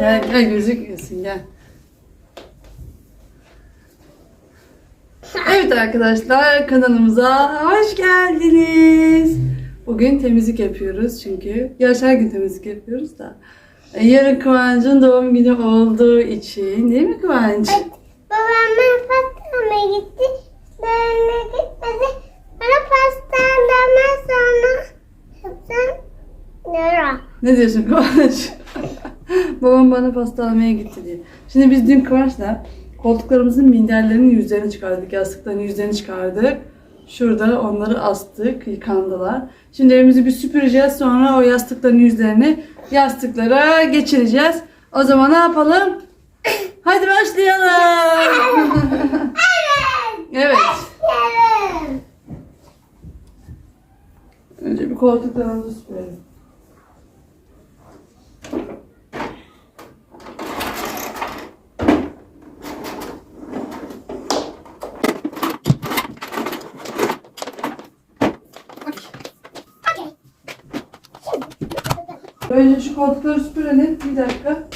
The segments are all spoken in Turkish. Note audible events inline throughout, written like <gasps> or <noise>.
Gel gel gözükmüyorsun gel. Evet arkadaşlar kanalımıza hoş geldiniz. Bugün temizlik yapıyoruz çünkü. Gerçi her gün temizlik yapıyoruz da. E, Yarın Kıvanç'ın doğum günü olduğu için değil mi Kıvanç? Babam pastaneye gitti. Dönme gitmedi. Bana pastaneden sonra lira. Ne diyorsun Kıvanç? <laughs> <gasps> Babam bana pasta almaya gitti diye. Şimdi biz dün Kıvanç'la koltuklarımızın minderlerinin yüzlerini çıkardık. Yastıkların yüzlerini çıkardık. Şurada onları astık, yıkandılar. Şimdi evimizi bir süpüreceğiz. Sonra o yastıkların yüzlerini yastıklara geçireceğiz. O zaman ne yapalım? <coughs> Hadi başlayalım. evet. Yarın. Önce bir koltuklarımızı süpürelim. Okey. Önce şu koltukları süpürelim. Bir dakika.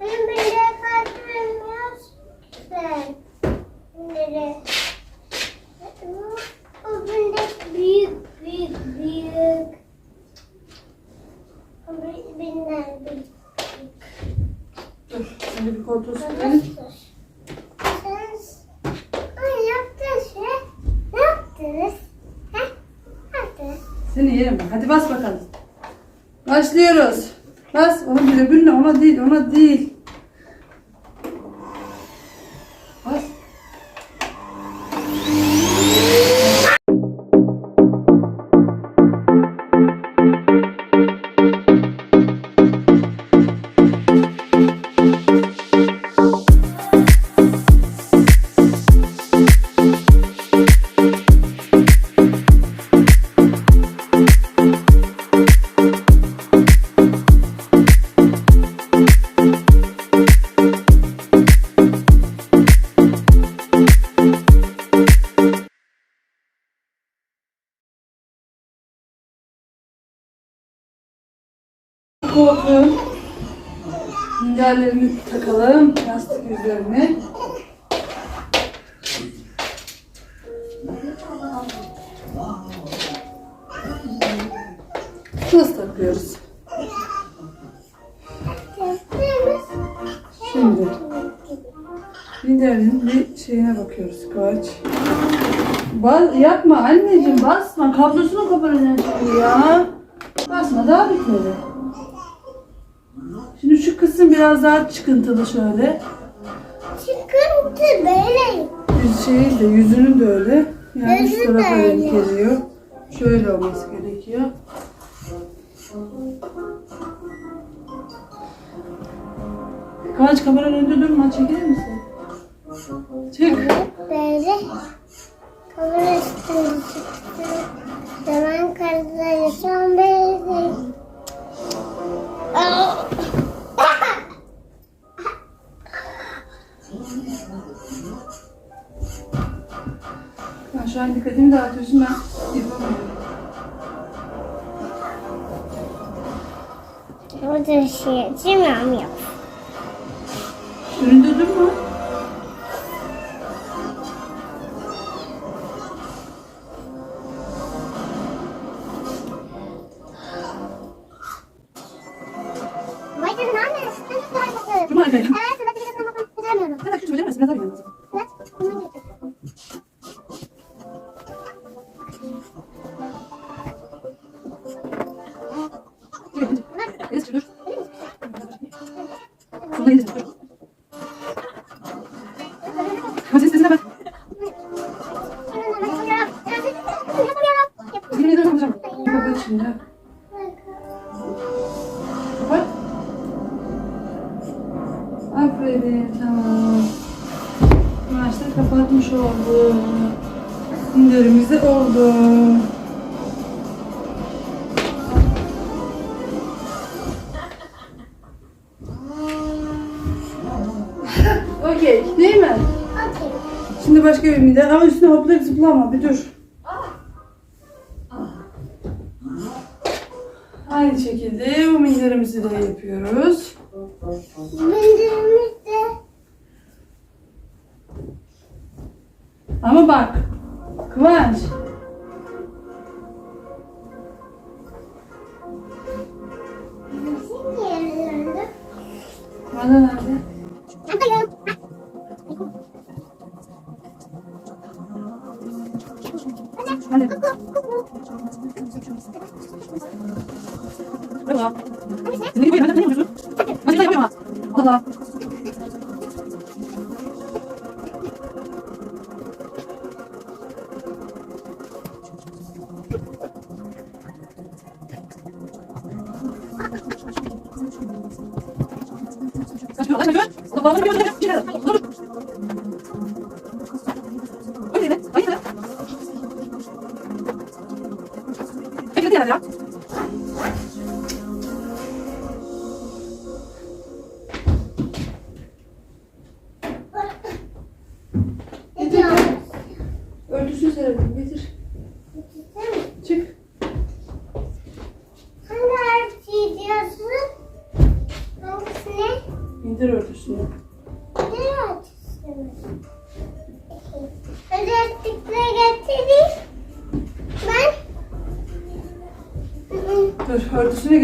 Benim de kalbim sen. Bunları. O bende büyük büyük büyük. O benden büyük. Dur. Önce bir yaptınız? Seni yerim. Hadi bas bakalım. Başlıyoruz. Bas. Onu bir öbürüne ona değil ona değil. Minderlerini takalım. Yastık yüzlerini. Nasıl takıyoruz? Şimdi minderin bir şeyine bakıyoruz Kıvanç. Bas, yapma anneciğim basma. Kablosunu koparacaksın ya. Basma daha bitmedi. Şimdi şu kısım biraz daha çıkıntılı şöyle. Çıkıntı böyle. Yüz şeyi de yüzünün de öyle. Yani Yüzü tarafa de öyle. denk geliyor. Şöyle olması gerekiyor. Kıvanç kameranın önünde durma. Çekilir misin? Çek. Böyle. Kamera üstünde çıktı. Zaman karıda yaşam böyle. Burada şey cimam yok. Önünde gibi minder ama üstüne hoplayıp zıplama bir dur. Ah. Aynı şekilde bu minderimizi de yapıyoruz. Minderimiz de. Ama bak Kıvanç. Bana nerede? Hola.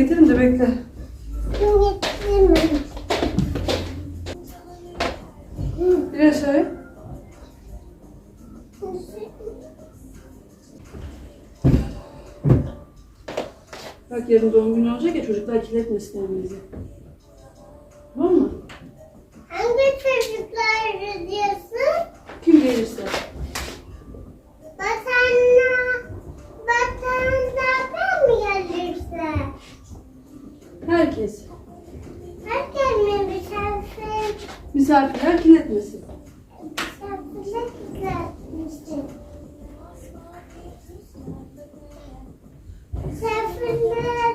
getireyim de bekle. Bir aşağıya. Bak yarın doğum günü olacak ya çocuklar kirletmesin evimizi. Misafirler kin. Misafirler kin. Misafirler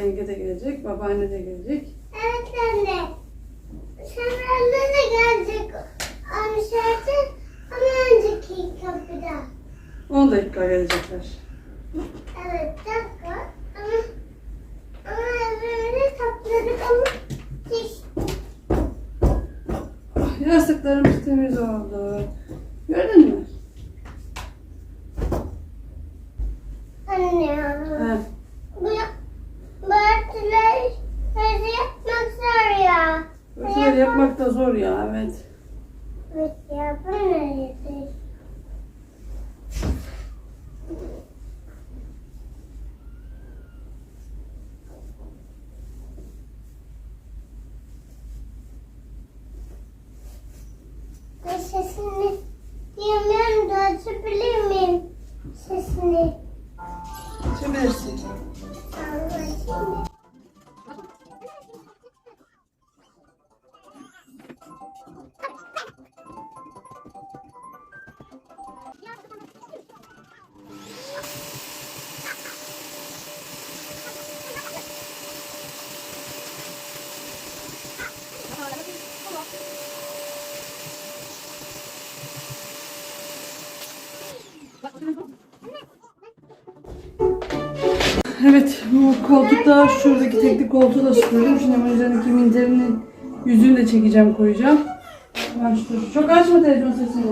yenge de gelecek, babaanne de gelecek. 我学不。Bu koltukta şuradaki tekli koltuğu da sürüyorum. Şimdi hemen üzerindeki minderinin yüzünü de çekeceğim koyacağım. Ben şurada. Çok açma televizyon sesini.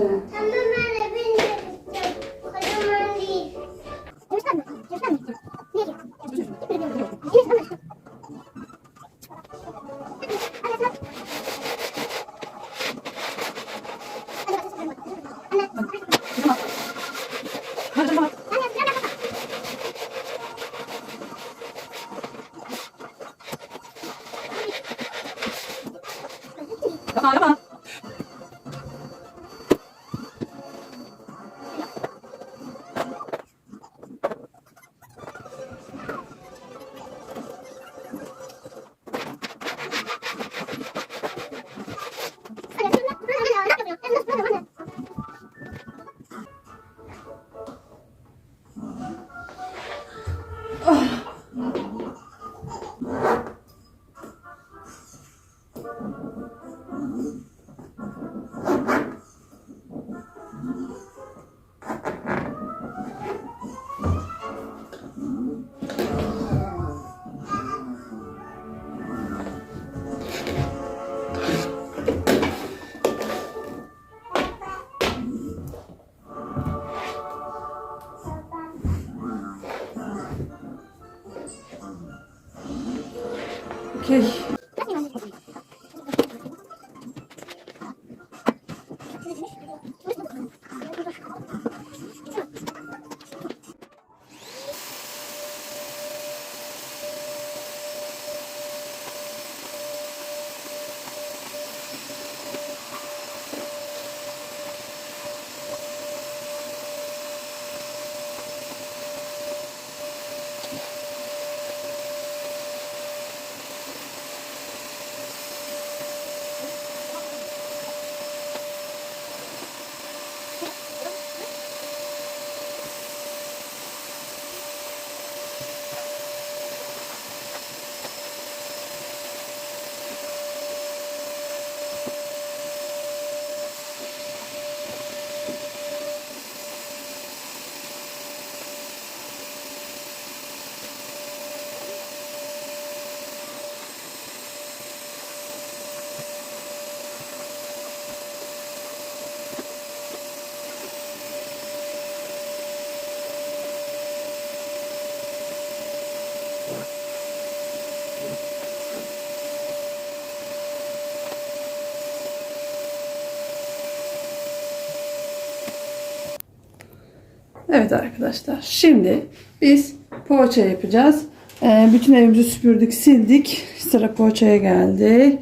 Evet arkadaşlar. Şimdi biz poğaça yapacağız. Ee, bütün evimizi süpürdük, sildik. Sıra poğaçaya geldi.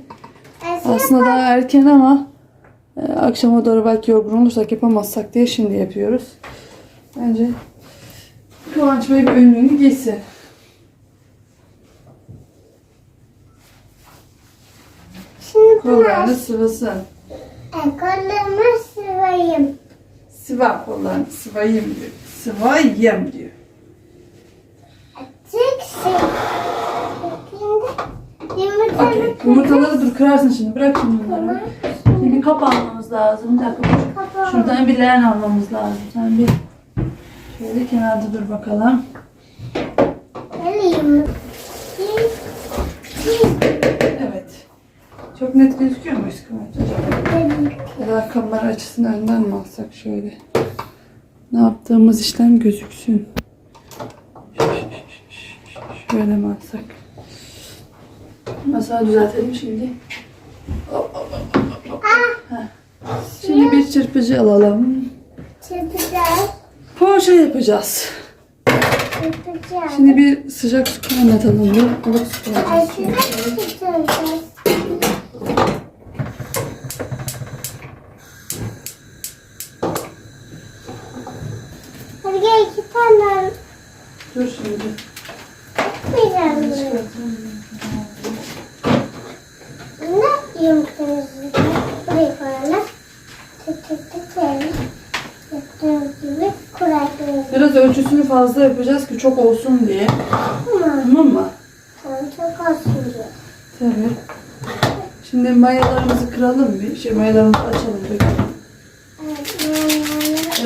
Aslında daha erken ama e, akşama doğru belki yorgun olursak yapamazsak diye şimdi yapıyoruz. Bence Kıvanç Bey bir önlüğünü giysin. Kollarını sıvasın. kollarımı sıvayım. Sıva kollarını sıvayım diyor. Sıvayım diyor. Sık. Şimdi yumurtamı Okey. Yumurtaları dur kırarsın şimdi. Bırak şimdi bunları. Şimdi kap almamız lazım. Bir dakika. Şuradan bir leğen almamız lazım. Sen bir şöyle kenarda dur bakalım. Evet. Çok net gözüküyor mu? Ya da kamera açısını önden mi alsak şöyle? Ne yaptığımız işlem gözüksün. Şöyle mi alsak? Mesela düzeltelim şimdi. Hop, hop, hop, hop, hop. Heh. Şimdi bir çırpıcı alalım. Çırpacağız. Poğaça yapacağız. Çırpacağız. Şimdi bir sıcak su kaynatalım. Bir ılık su kaynatalım. Aşırı çırpacağız. Hadi tane Dur şimdi. Ne yumurtamızı buraya koyalım. Tık tık tık koyalım. Yaptığımız gibi. Biraz ölçüsünü fazla yapacağız ki çok olsun diye. Tamam. Tamam mı? Tamam çok olsun diyor. Tabii. Şimdi mayalarımızı kıralım bir. Şey mayalarımızı açalım. dökelim.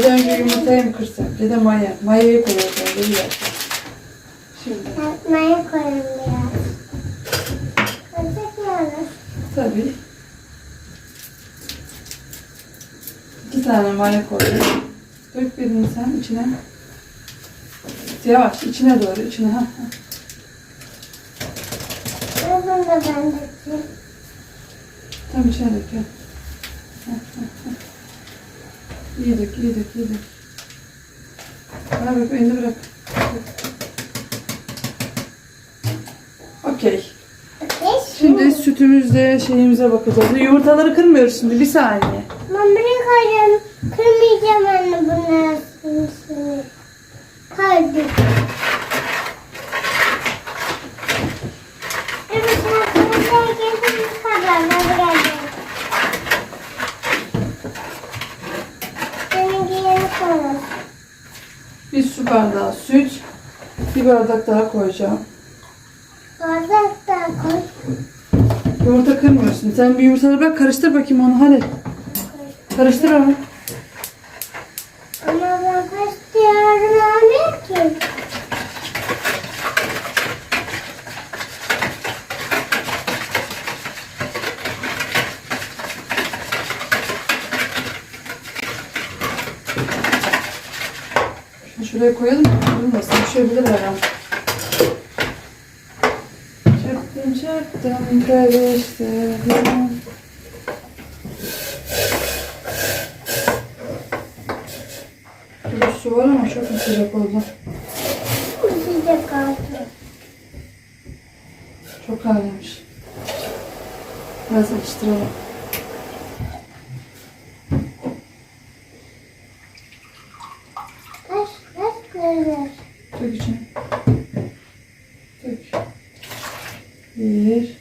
Ya da önce yumurtayı mı kırsak ya da maya. Mayayı koyalım önce bir dakika. Şimdi Yapmaya koyalım biraz. Kıracaklarız. tabii. İki tane maya koydum. Dök birini sen içine. Yavaş içine doğru içine. Ha, ha. Bunu da ben dökeyim. Tam içine dök. ya. Dök, iyi dök. Bana bırak, elini bırak. Okey. Şimdi sütümüzle şeyimize bakacağız. Yumurtaları kırmıyoruz şimdi. Bir saniye. Ben bunu koyacağım. Kırmayacağım anne bunu. Şimdi. Kaydım. Evet, arkadaşlar geldim bu kadar. Hadi geldim. Senin yeni koyalım. Bir su bardağı süt. Bir bardak daha koyacağım. Bardak da koy. Yumurta kırmıyorsun. Sen bir yumurtaları bırak karıştır bakayım onu hadi. Karıştır onu. Ama ben kaçtıyorum anne ki. Şunu şuraya koyalım. Durmasın. Düşebilir her an. Çaktım çaktım karıştırdım. Su var ama çok sıcak oldu. Sıcak kaldı. Çok kaynamış. Biraz atıştıralım. Kaç kaç kırılır. Dök içine. Dök. Bir.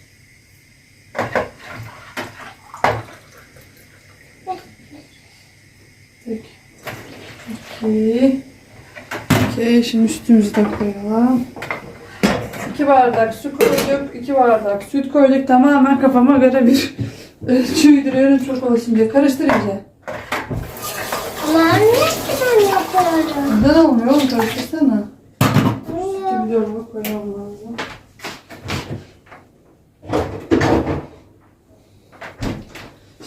Dök. İki. Okey, şimdi sütümüzü de koyalım. İki bardak su koyduk, iki bardak süt koyduk. Tamamen kafama göre bir ölçü uydurıyorum çok olsun diye. Karıştır iyice. Ama anne ben yapıyorum. Neden olmuyor oğlum? Karıştırsana. Anne. Bir dolaba koyalım lazım.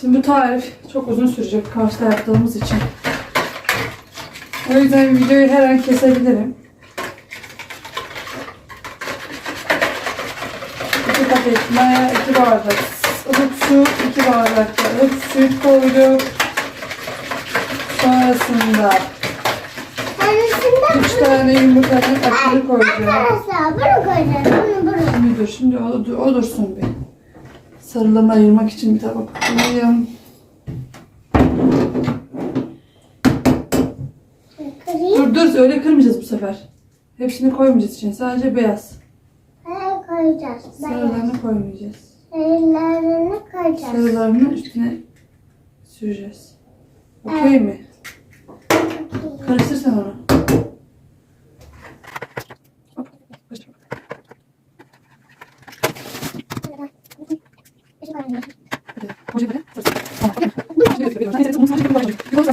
Şimdi bu tarif çok uzun sürecek karşıda yaptığımız için. O yüzden videoyu her an kesebilirim. İki paket maya, iki bardak ılık su, iki bardak da ılık süt koyduk. Sonrasında üç tane yumurtanın akını koyacağım. Arkadaşlar bunu koyacağız. Bunu bunu. Şimdi dur, şimdi o, o dursun bir. Sarılama ayırmak için bir tabak koyayım. Dur, öyle kırmayacağız bu sefer. Hepsini koymayacağız için, sadece beyaz. Nereye koyacağız? Sarılarını koymayacağız. Sarılarını koyacağız. Sarılarını üstüne süreceğiz. Okey mi? Karıştır sen onu. Hop, karıştır. Hadi, koca böyle. Sarısın. Tamam, okey mi? Şimdi götür, götür. Neyse, bunu sadece bir koyacağım. Bir koy sonra. Koyalım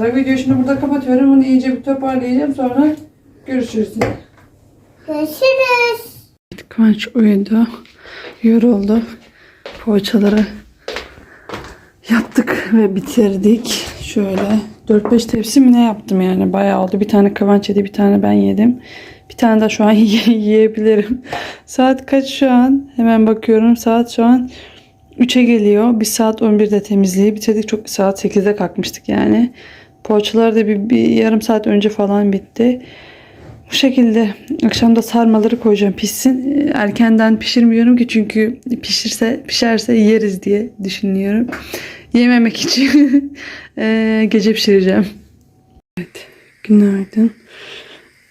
arkadaşlar. Videoyu şimdi burada kapatıyorum. Bunu iyice bir toparlayacağım. Sonra görüşürüz. Görüşürüz. Kıvanç uyudu. Yoruldu. Poğaçaları yaptık ve bitirdik. Şöyle 4-5 tepsi mi ne yaptım yani bayağı oldu. Bir tane Kıvanç yedi bir tane ben yedim. Bir tane daha şu an <laughs> yiyebilirim. Saat kaç şu an? Hemen bakıyorum. Saat şu an 3'e geliyor. Bir saat 11'de temizliği bitirdik. Çok saat 8'de kalkmıştık yani. Poğaçalar da bir, bir yarım saat önce falan bitti. Bu şekilde akşam da sarmaları koyacağım pişsin. Erkenden pişirmiyorum ki çünkü pişirse pişerse yeriz diye düşünüyorum. Yememek için eee, <laughs> gece pişireceğim. Evet, günaydın.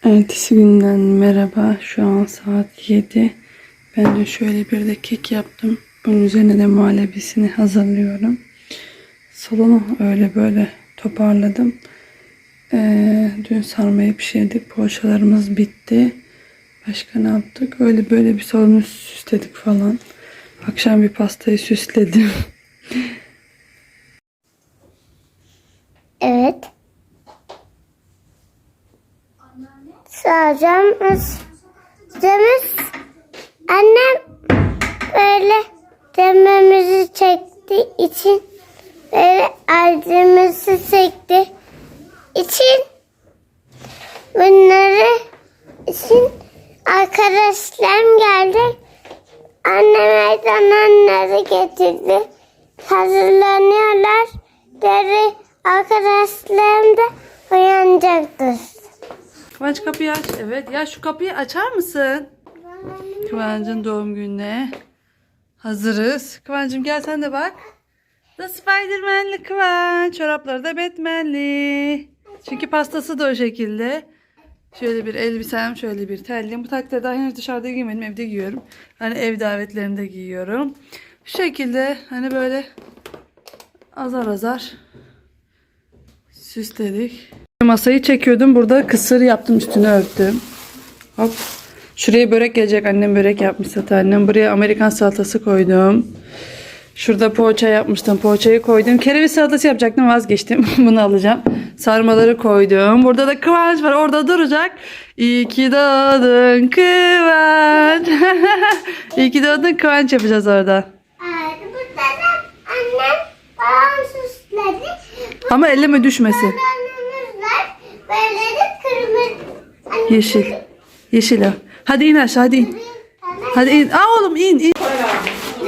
Ertesi günden merhaba. Şu an saat 7. Ben de şöyle bir de kek yaptım. Bunun üzerine de muhallebisini hazırlıyorum. Salonu öyle böyle toparladım. Ee, dün sarmayı pişirdik. Poğaçalarımız bitti. Başka ne yaptık? Öyle böyle bir salonu süsledik falan. Akşam bir pastayı süsledim. <laughs> Evet. Saracağımız Demiş annem böyle dememizi çekti için acımızı çekti için bunları için arkadaşlarım geldi. Annem onları getirdi. Hazırlanıyorlar. Dedi arkadaşlarım da uyanacaktır. Kıvanç kapıyı aç. Evet. Ya şu kapıyı açar mısın? Kıvancın doğum gününe hazırız. Kıvancım gel sen de bak. The Spiderman'li Kıvanç. Çorapları da Batman'li. Çünkü pastası da o şekilde. Şöyle bir elbisem, şöyle bir terliğim. Bu takdirde daha henüz dışarıda giymedim. Evde giyiyorum. Hani ev davetlerinde giyiyorum. Şu şekilde hani böyle azar azar süsledik. Masayı çekiyordum. Burada kısır yaptım. Üstünü örttüm. Hop. Şuraya börek gelecek. Annem börek yapmış zaten. Annem buraya Amerikan salatası koydum. Şurada poğaça yapmıştım. Poğaçayı koydum. Kereviz salatası yapacaktım. Vazgeçtim. <laughs> Bunu alacağım. Sarmaları koydum. Burada da kıvanç var. Orada duracak. İyi ki doğdun kıvanç. <laughs> İyi ki doğdun kıvanç yapacağız orada. Burada da annem babam süsledi. Ama elleme düşmesin. Önümüz var. Böyle de kırmızı. Hani Yeşil. Yeşil o. Hadi in aşağı hadi in. Hadi in. Aa oğlum in in.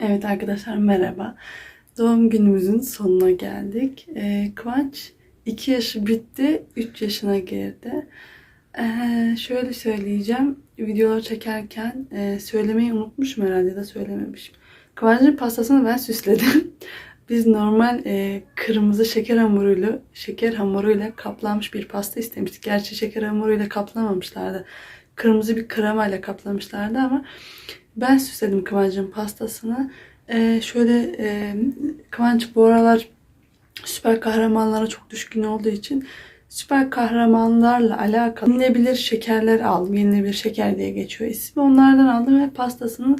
Evet arkadaşlar merhaba. Doğum günümüzün sonuna geldik. Ee, Kıvanç 2 yaşı bitti, 3 yaşına girdi. Ee, şöyle söyleyeceğim. Videoları çekerken e, söylemeyi unutmuşum herhalde ya da söylememişim. Kıvanç'ın pastasını ben süsledim. <laughs> Biz normal e, kırmızı şeker hamuruyla şeker hamuruyla kaplanmış bir pasta istemiştik. Gerçi şeker hamuruyla kaplamamışlardı. Kırmızı bir kremayla kaplamışlardı ama ben süsledim Kıvanç'ın pastasını. Ee, şöyle e, Kıvanç bu aralar süper kahramanlara çok düşkün olduğu için süper kahramanlarla alakalı yenilebilir şekerler aldım. Yenilebilir şeker diye geçiyor ismi. Onlardan aldım ve pastasını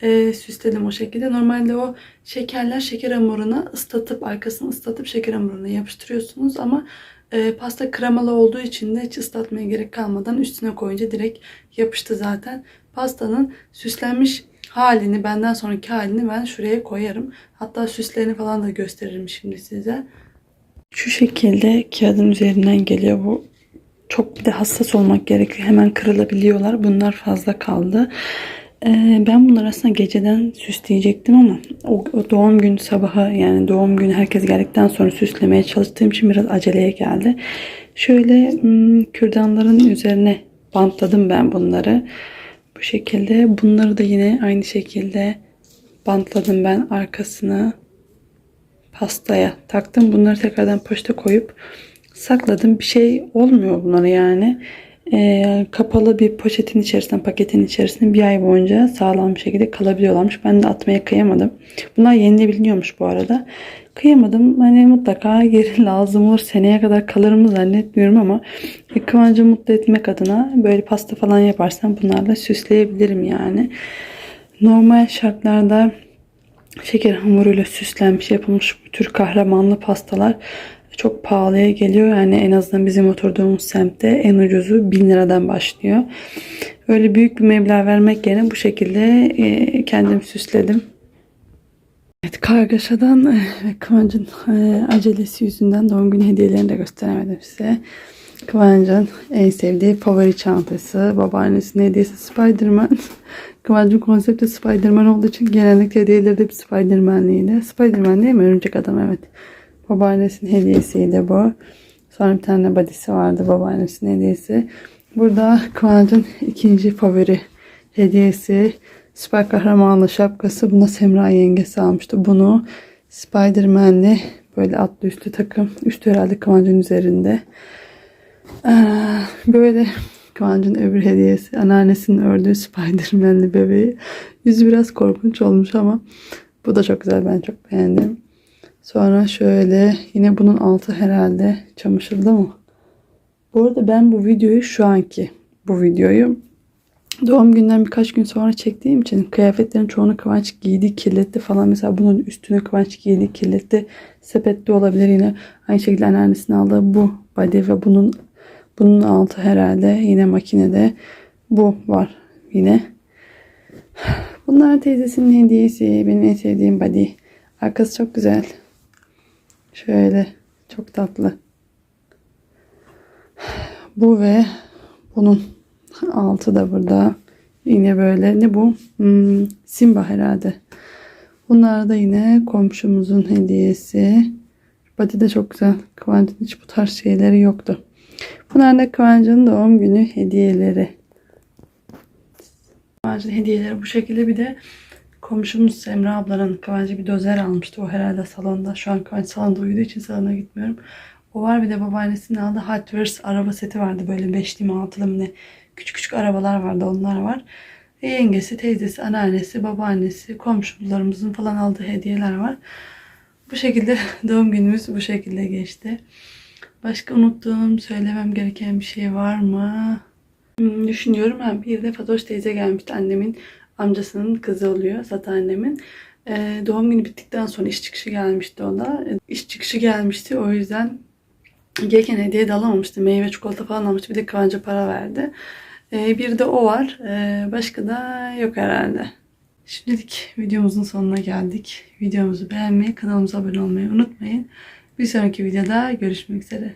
e, süsledim o şekilde. Normalde o şekerler şeker hamuruna ıslatıp arkasını ıslatıp şeker hamuruna yapıştırıyorsunuz ama e, pasta kremalı olduğu için de hiç ıslatmaya gerek kalmadan üstüne koyunca direkt yapıştı zaten. Pastanın süslenmiş halini benden sonraki halini ben şuraya koyarım. Hatta süslerini falan da gösteririm şimdi size. Şu şekilde kağıdın üzerinden geliyor bu. Çok bir de hassas olmak gerekiyor. Hemen kırılabiliyorlar. Bunlar fazla kaldı. Ee, ben bunları aslında geceden süsleyecektim ama o, o doğum günü sabahı yani doğum günü herkes geldikten sonra süslemeye çalıştığım için biraz aceleye geldi. Şöyle hmm, kürdanların üzerine bantladım ben bunları. Bu şekilde bunları da yine aynı şekilde bantladım ben arkasına. pastaya taktım. Bunları tekrardan poşete koyup sakladım. Bir şey olmuyor bunlara yani. Ee, kapalı bir poşetin içerisinde, paketin içerisinde bir ay boyunca sağlam bir şekilde kalabiliyorlarmış. Ben de atmaya kıyamadım. Bunlar yenilebiliyormuş bu arada. Kıyamadım. Hani mutlaka geri <laughs> lazım olur. Seneye kadar kalır mı zannetmiyorum ama Kıvancı mutlu etmek adına böyle pasta falan yaparsam bunlarla süsleyebilirim yani. Normal şartlarda şeker hamuruyla süslenmiş yapılmış bu tür kahramanlı pastalar çok pahalıya geliyor. Yani en azından bizim oturduğumuz semtte en ucuzu 1000 liradan başlıyor. Öyle büyük bir meblağ vermek yerine bu şekilde kendim süsledim. Evet kargaşadan e, ve Kıvancın e, acelesi yüzünden doğum günü hediyelerini de gösteremedim size. Kıvancın en sevdiği favori çantası, babaannesinin hediyesi Spiderman. <laughs> Kıvancın konsepti Spiderman olduğu için genellikle hediyeleri de hep Spiderman'liydi. Spiderman değil mi? Örümcek adam evet. Babaannesinin hediyesiydi bu. Sonra bir tane badisi vardı babaannesinin hediyesi. Burada Kıvancın ikinci favori hediyesi. Süper kahramanlı şapkası. Buna Semra yengesi almıştı. Bunu Spiderman'li böyle atlı üstlü takım. Üstü herhalde Kıvancın üzerinde. Ee, böyle Kıvancın öbür hediyesi. Anneannesinin ördüğü Spiderman'li bebeği. Yüzü biraz korkunç olmuş ama bu da çok güzel. Ben çok beğendim. Sonra şöyle yine bunun altı herhalde çamaşırda mı? Bu arada ben bu videoyu şu anki bu videoyu doğum günden birkaç gün sonra çektiğim için kıyafetlerin çoğunu Kıvanç giydi, kirletti falan. Mesela bunun üstüne Kıvanç giydi, kirletti. Sepette olabilir yine. Aynı şekilde anneannesinin aldığı bu body ve bunun bunun altı herhalde yine makinede bu var yine. Bunlar teyzesinin hediyesi. Benim en sevdiğim body. Arkası çok güzel. Şöyle çok tatlı. Bu ve bunun altı da burada. Yine böyle ne bu? Hmm, Simba herhalde. Bunlar da yine komşumuzun hediyesi. Body de çok güzel. Kıvancın hiç bu tarz şeyleri yoktu. Bunlar da Kıvancı'nın doğum günü hediyeleri. Kıvancı'nın hediyeleri bu şekilde bir de komşumuz Semra ablanın Kıvancı bir dozer almıştı. O herhalde salonda. Şu an Kıvanç salonda uyuduğu için salona gitmiyorum. O var bir de babaannesinin aldığı Hot Wheels araba seti vardı. Böyle beşli mi altılı mı ne. Küçük küçük arabalar vardı onlar var. E, yengesi, teyzesi, anneannesi, babaannesi, komşularımızın falan aldığı hediyeler var. Bu şekilde <laughs> doğum günümüz bu şekilde geçti. Başka unuttuğum, söylemem gereken bir şey var mı? Hmm, düşünüyorum. Ha, bir de Fatoş teyze gelmişti. Annemin amcasının kızı oluyor. Zaten annemin. Ee, doğum günü bittikten sonra iş çıkışı gelmişti o da. Ee, İş çıkışı gelmişti. O yüzden gelirken hediye de alamamıştı. Meyve çikolata falan almıştı. Bir de Kıvanç'a para verdi. Ee, bir de o var. Ee, başka da yok herhalde. Şimdilik videomuzun sonuna geldik. Videomuzu beğenmeyi, kanalımıza abone olmayı unutmayın. Bir sonraki videoda görüşmek üzere.